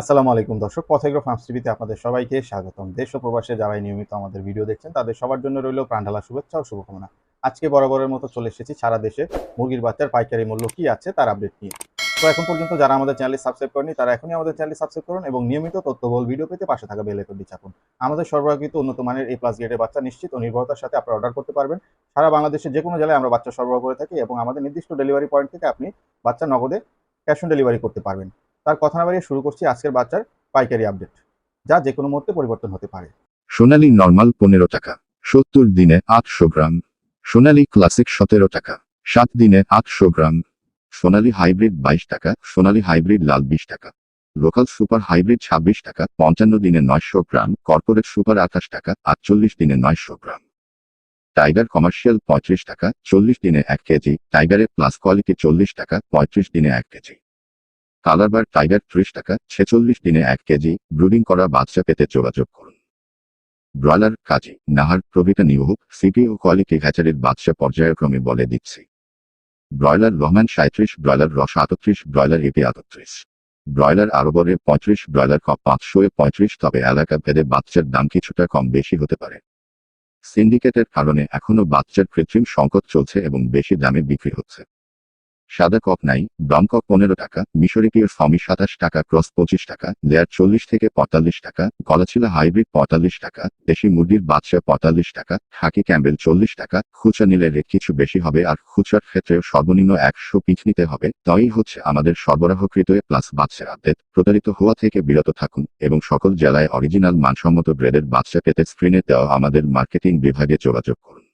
আসসালামু আলাইকুম দর্শক পথেগ্রো ফার্মস টিভিতে আপনাদের সবাইকে স্বাগতম। দেশ ও প্রবাসে যারাই নিয়মিত আমাদের ভিডিও দেখছেন, তাদের সবার জন্য রইল প্রাণঢালা শুভেচ্ছা ও শুভকামনা। আজকে বরাবরের মতো চলে এসেছি সারা দেশে। মুরগির বাচ্চার পাইকারি মূল্য কি আছে তার আপডেট নিয়ে। তো এখন পর্যন্ত যারা আমাদের চ্যানেল সাবস্ক্রাইব করেনি তারা এখনই আমাদের চ্যানেল সাবস্ক্রাইব করুন এবং নিয়মিত তথ্যবহুল ভিডিও পেতে পাশে থাকা বেল আইকনটি চাপুন। আমাদের সরবরাহকৃত উন্নত মানের এই প্লাস গ্রেডের বাচ্চা নিশ্চিত ও নির্ভরতার সাথে আপনারা অর্ডার করতে পারবেন। সারা বাংলাদেশের যে কোনো জেলায় আমরা বাচ্চা সরবরাহ করে থাকি এবং আমাদের নির্দিষ্ট ডেলিভারি পয়েন্ট থেকে আপনি বাচ্চা নগদে ক্যাশ অন ডেলিভারি করতে পারবেন। তার কথা না শুরু করছি আজকের বাচ্চার পাইকারি আপডেট যা যে কোনো মুহূর্তে পরিবর্তন হতে পারে। সোনালী নর্মাল পনেরো টাকা, সত্তর দিনে আটশো গ্রাম। সোনালী ক্লাসিক সতেরো টাকা, সাত দিনে আটশো গ্রাম। সোনালী হাইব্রিড বাইশ টাকা, সোনালী হাইব্রিড লাল বিশ টাকা। লোকাল সুপার হাইব্রিড ছাব্বিশ টাকা, পঞ্চান্ন দিনে নয়শো গ্রাম। কর্পোরেট সুপার আঠাশ টাকা, আটচল্লিশ দিনে নয়শো গ্রাম। টাইগার কমার্শিয়াল পঁয়ত্রিশ টাকা, চল্লিশ দিনে এক কেজি। টাইগারে প্লাস কোয়ালিটি চল্লিশ টাকা, পঁয়ত্রিশ দিনে এক কেজি। কালারবার টাইগার ত্রিশ টাকা, ছেচল্লিশ দিনে এক কেজি, ব্রুডিং করা বাচ্চা পেতে যোগাযোগ করুন। ব্রয়লার কাজী, নাহার প্রভৃতি নিয়োগ সিপি ও কোয়ালিটি হ্যাচারির বাদশা পর্যায়ক্রমে বলে দিচ্ছি। ব্রয়লার রহমান সাঁত্রিশ ব্রয়লার রস আটত্রিশ, ব্রয়লার এপি আটত্রিশ। ব্রয়লার আরবরে পঁয়ত্রিশ, ব্রয়লার কপ পাঁচশো পঁয়ত্রিশ, তবে এলাকা ভেদে বাচ্চার দাম কিছুটা কম বেশি হতে পারে। সিন্ডিকেটের কারণে এখনও বাচ্চার কৃত্রিম সংকট চলছে এবং বেশি দামে বিক্রি হচ্ছে। সাদা কক নাই ব্রাউন কক পনেরো টাকা, মিশরি পিওর ফমি সাতাশ টাকা, ক্রস পঁচিশ টাকা, লেয়ার চল্লিশ থেকে পঁয়তাল্লিশ টাকা, গলাছিলা হাইব্রিড পঁয়তাল্লিশ টাকা, দেশি মুরগির বাচ্চা পঁয়তাল্লিশ টাকা খাকি ক্যাম্বেল চল্লিশ টাকা, খুচরা নিলে রেট কিছু বেশি হবে আর খুচরার ক্ষেত্রেও সর্বনিম্ন একশো পিচ নিতে হবে। তাই হচ্ছে আমাদের সরবরাহকৃত এ প্লাস বাচ্চার আপডেট। প্রতারিত হওয়া থেকে বিরত থাকুন এবং সকল জেলায় অরিজিনাল মানসম্মত গ্রেডের বাচ্চা পেতে স্ক্রিনে দেওয়া আমাদের মার্কেটিং বিভাগে যোগাযোগ করুন।